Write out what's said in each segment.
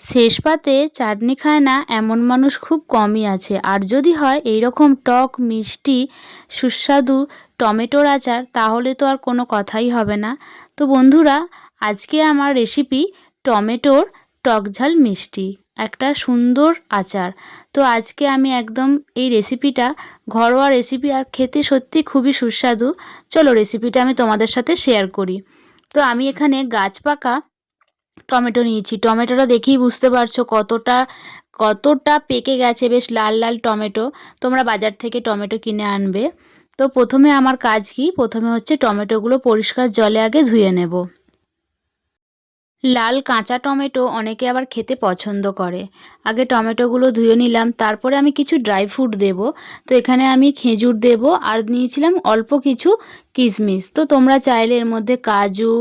শেষ পাতে চাটনি খায় না এমন মানুষ খুব কমই আছে। আর যদি হয় এই রকম টক, মিষ্টি, সুস্বাদু টমেটোর আচার, তাহলে তো আর কোনো কথাই হবে না। তো বন্ধুরা, আজকে আমার রেসিপি টমেটোর টক ঝাল মিষ্টি, একটা সুন্দর আচার। তো আজকে আমি একদম এই রেসিপিটা ঘরোয়া রেসিপি আর খেতে সত্যি খুবই সুস্বাদু। চলো রেসিপিটা আমি তোমাদের সাথে শেয়ার করি। তো আমি এখানে গাছ পাকা টমেটো নিয়েছি। টমেটোটা দেখেই বুঝতে পারছ কতটা কতটা পেকে গেছে। বেশ লাল লাল টমেটো। তোমরা বাজার থেকে টমেটো কিনে আনবে। তো প্রথমে আমার কাজ কি? প্রথমে হচ্ছে টমেটোগুলো পরিষ্কার জলে আগে ধুয়ে নেব। লাল কাঁচা টমেটো অনেকে আবার খেতে পছন্দ করে। আগে টমেটোগুলো ধুয়ে নিলাম, তারপরে আমি কিছু ড্রাই ফ্রুট দেব। তো এখানে আমি খেজুর দেব আর নিয়েছিলাম অল্প কিছু কিশমিশ। তো তোমরা চাইলে এর মধ্যে কাজু,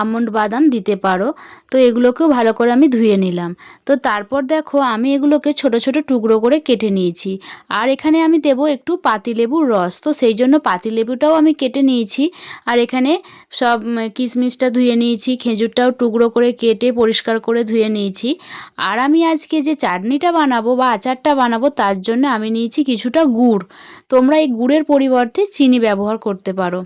আমন্ড বাদাম দিতে পারো। তো এগুলোকেও ভালো করে আমি ধুয়ে নিলাম। তো তারপর দেখো আমি এগুলোকে ছোট ছোট টুকরো করে কেটে নিয়েছি। আর এখানে আমি দেব একটু পাতিলেবুর রস। তো সেই জন্য পাতিলেবুটাও আমি কেটে নিয়েছি। আর এখানে সব কিশমিশটা ধুয়ে নিয়েছি, খেজুরটাও টুকরো করে কেটে পরিষ্কার করে ধুয়ে নিয়েছি। আর আমি আজকে যে চাটনিটা বানাবো বা আচারটা বানাবো, তার জন্য আমি নিয়েছি কিছুটা গুড়। তোমরা এই গুড়ের পরিবর্তে চিনি ব্যবহার করতে পারো।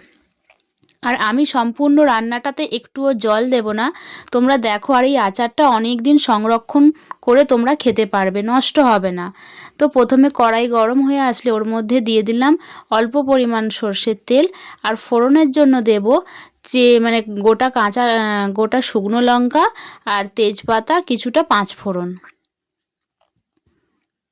আর আমি সম্পূর্ণ রান্নাটাতে একটুও জল দেব না। তোমরা দেখো, আর এই আচারটা অনেক দিন সংরক্ষণ করে তোমরা খেতে পারবে, নষ্ট হবে না। তো প্রথমে কড়াই গরম হয়ে আসলে ওর মধ্যে দিয়ে দিলাম অল্প পরিমাণ সর্ষের তেল। আর ফোড়নের জন্য দেব যে মানে গোটা কাঁচা গোটা শুকনো লঙ্কা আর তেজপাতা, কিছুটা পাঁচ ফোড়ন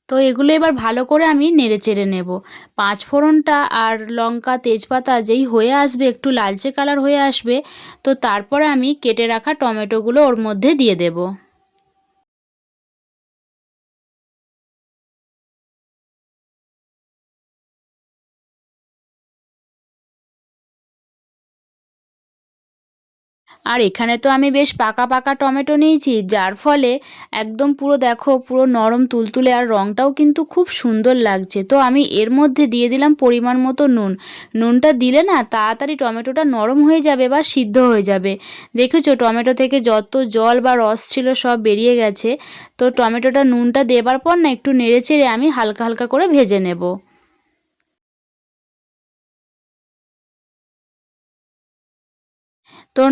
তো এগুলো এবার ভালো করে আমি নেড়ে চেড়ে নেব। পাঁচ ফোড়নটা আর লঙ্কা, তেজপাতা যেই হয়ে আসবে, একটু লালচে কালার হয়ে আসবে, তো তারপরে আমি কেটে রাখা টমেটোগুলো ওর মধ্যে দিয়ে দেবো। আর এখানে তো আমি বেশ পাকা পাকা টমেটো নিয়েছি, যার ফলে একদম পুরো দেখো, পুরো নরম তুলতুলে আর রঙটাও কিন্তু খুব সুন্দর লাগছে। তো আমি এর মধ্যে দিয়ে দিলাম পরিমাণ মতো নুন। নুনটা দিলে না তাড়াতাড়ি টমেটোটা নরম হয়ে যাবে বা সিদ্ধ হয়ে যাবে। দেখেছ টমেটো থেকে যত জল বা রস ছিল সব বেরিয়ে গেছে। তো টমেটোটা নুনটা দেবার পর না একটু নেড়ে চেড়ে আমি হালকা হালকা করে ভেজে নেব। তো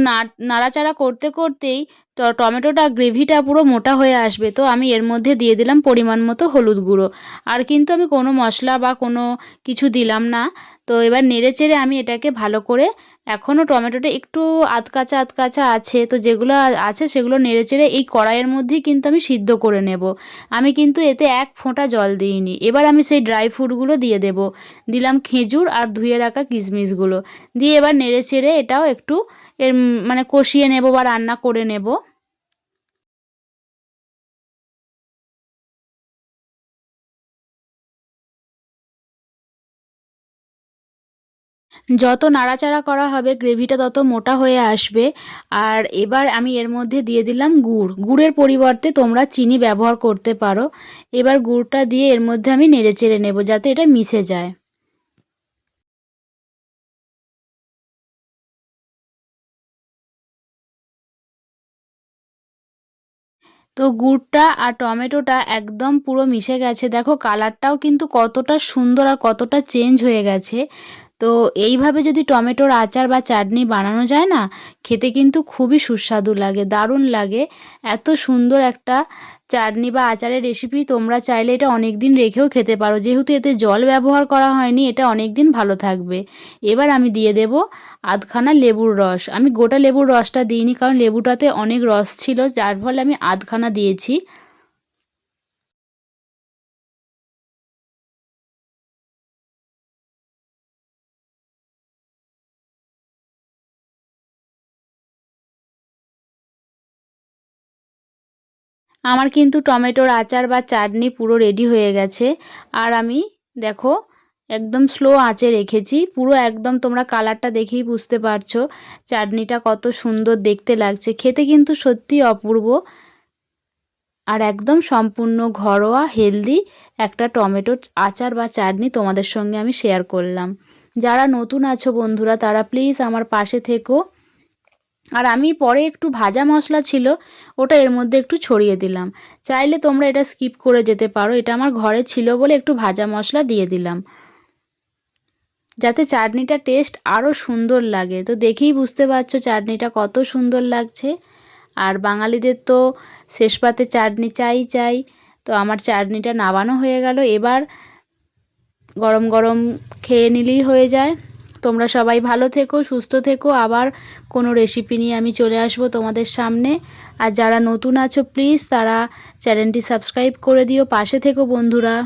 নাড়াচাড়া করতে করতেই টমেটোটা গ্রেভিটা পুরো মোটা হয়ে আসবে। তো আমি এর মধ্যে দিয়ে দিলাম পরিমাণ মতো হলুদ গুঁড়ো। আর কিন্তু আমি কোনো মশলা বা কোনো কিছু দিলাম না। তো এবার নেড়ে চেড়ে আমি এটাকে ভালো করে এখনও টমেটোটা একটু আধকাচা আধকাচা আছে, তো যেগুলো আছে সেগুলো নেড়ে চেড়ে এই কড়াইয়ের মধ্যেই কিন্তু আমি সিদ্ধ করে নেব। আমি কিন্তু এতে এক ফোঁটা জল দিইনি। এবার আমি সেই ড্রাই ফ্রুটগুলো দিয়ে দেব। দিলাম খেজুর আর ধুয়ে রাখা কিশমিশগুলো। দিয়ে এবার নেড়ে চেড়ে এটাও একটু এর মানে কষিয়ে নেব বা রান্না করে নেব। যত নাড়াচাড়া করা হবে, গ্রেভিটা তত মোটা হয়ে আসবে। আর এবার আমি এর মধ্যে দিয়ে দিলাম গুড়। গুড়ের পরিবর্তে তোমরা চিনি ব্যবহার করতে পারো। এবার গুড়টা দিয়ে এর মধ্যে আমি নেড়ে চেড়ে নেব যাতে এটা মিশে যায়। তো গুড়টা আর টমেটোটা একদম পুরো মিশে গেছে। দেখো কালারটাও কিন্তু কতটা সুন্দর আর কতটা চেঞ্জ হয়ে গেছে। তো এইভাবে যদি টমেটোর আচার বা চাটনি বানানো যায় না, খেতে কিন্তু খুবই সুস্বাদু লাগে, দারুণ লাগে। এত সুন্দর একটা চাটনি বা আচারের রেসিপি তোমরা চাইলে এটা অনেক দিন রেখেও খেতে পারো। যেহেতু এতে জল ব্যবহার করা হয়নি, এটা অনেক দিন ভালো থাকবে। এবার আমি দিয়ে দেব আধখানা লেবুর রস। আমি গোটা লেবুর রসটা দিইনি, কারণ লেবুটাতে অনেক রস ছিল, যার ফলে আমি আধখানা দিয়েছি। আমার কিন্তু টমেটোর আচার বা চাটনি পুরো রেডি হয়ে গেছে। আর আমি দেখো, একদম স্লো আঁচে রেখেছি। পুরো একদম তোমরা কালারটা দেখেই বুঝতে পারছ। চাটনিটা কত সুন্দর দেখতে লাগছে। খেতে কিন্তু সত্যি অপূর্ব। আর একদম সম্পূর্ণ ঘরোয়া হেলদি একটা টমেটোর আচার বা চাটনি তোমাদের সঙ্গে আমি শেয়ার করলাম। যারা নতুন আছো বন্ধুরা, তারা প্লিজ আমার পাশে থেকো। আর আমি পরে একটু ভাজা মশলা ছিল, ওটা এর মধ্যে একটু ছড়িয়ে দিলাম। চাইলে তোমরা এটা স্কিপ করে যেতে পারো, এটা আমার ঘরে ছিল বলে একটু ভাজা মশলা দিয়ে দিলাম। যাতে চাটনিটা টেস্ট আরও সুন্দর লাগে। তো দেখেই বুঝতে পারছ চাটনিটা কত সুন্দর লাগছে। আর বাঙালিদের তো শেষ পাতে চাটনি চাই চাই, তো আমার চাটনিটা নাবানো হয়ে গেল। এবার গরম গরম খেয়ে নিলেই হয়ে যায়। তোমরা সবাই ভালো থেকো, সুস্থ থেকো। আবার কোনো রেসিপি নিয়ে আমি চলে আসব তোমাদের সামনে। আর যারা নতুন আছো প্লিজ তারা চ্যানেলটি সাবস্ক্রাইব করে দিও। পাশে থেকো বন্ধুরা।